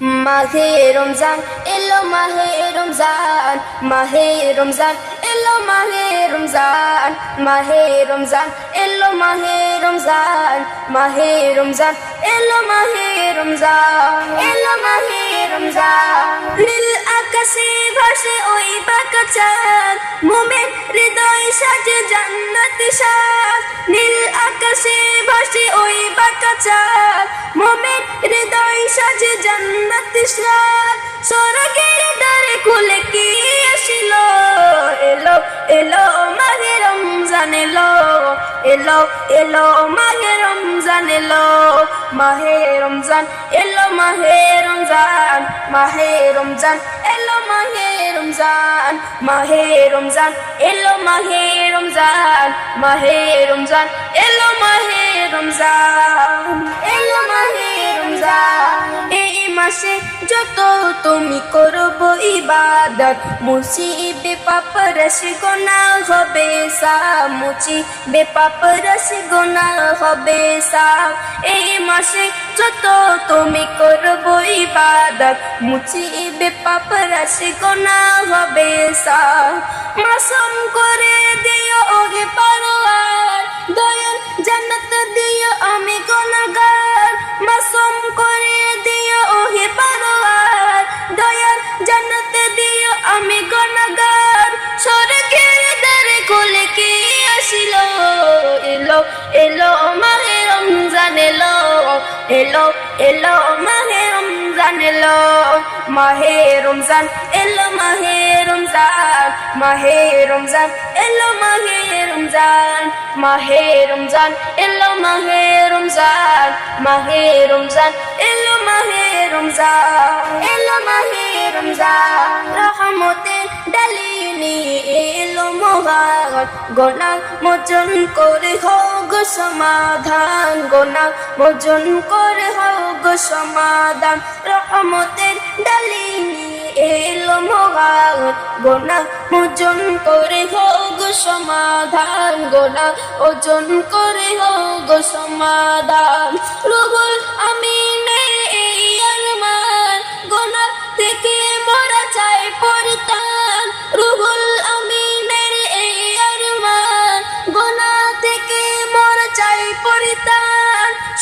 মাহে রমজান, এলো মাহে রমজান মাহে রমজান, এলো মাহে রমজান মাহে রমজান, এলো মাহে রমজান মাহে রমজান, এলো মাহে রমজান, এলো মাহে রমজান। নীল আকাশে ভাসে ওই বাঁকা চাঁদ, মোমের হৃদয় সাজে জান্নাত সাজ। নীল আকাশে ভাসে ওই বাঁকা চাঁদ, মোমের হৃদয় সাজে সাজ স্বর্গের দ্বারে খুলে কি আসিল এলো এলো মাহে রমজান এলো এলো এলো মাহে রমজান এলো মাহে রমজান এলো মাহে রমজান মাহে রমজান এলো মাহে রমজান মাহে রমজান এলো মাহে রমজান মাহে রমজান এলো মাহে রমজান এলো মাহে রমজান মাসে যত তুমি করব ইবাদত। মুসিবে পাপরস গোনা হবে সা মুচিবে পাপরস গোনা হবে সা এই মাসে যত তুমি করব ইবাদত মুচিবে পাপরস গোনা হবে সা মাসুম করে দিও ওগে পারোয়ার এলো এলো মাহে রমজান এলো মাহে রমজান এলো মাহে রমজান মাহে রমজান এলো মাহে রমজান মাহে রমজান এলো মাহে রমজান মাহে রমজান এলো মাহে রমজান এলো মাহে রমজান রহমতের ডালি মহান গোনা মোচন করে হোক সমাধান, গোনা মোচন করে হোক সমাধান। রহমতের ডালি এলো মহান গোনা মোচন করে হোক সমাধান, গোনা ওজন করে হোক সমাধান। রুগুল আমি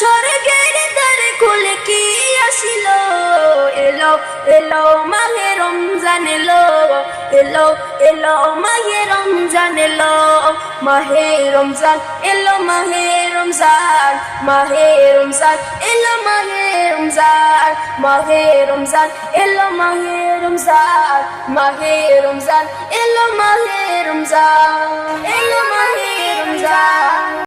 স্বর্গের দ্বারে খুলে কি আসিল? এলো এলো মাহে রমজান এলো এলো এলো মাহে রমজান এলো, মাহে রমজান এলো, মাহে রমজান মাহে রমজান এলো, মাহে রমজান মাহে রমজান এলো, মাহে রমজান মাহে রমজান এলো, মাহে রমজান, এলো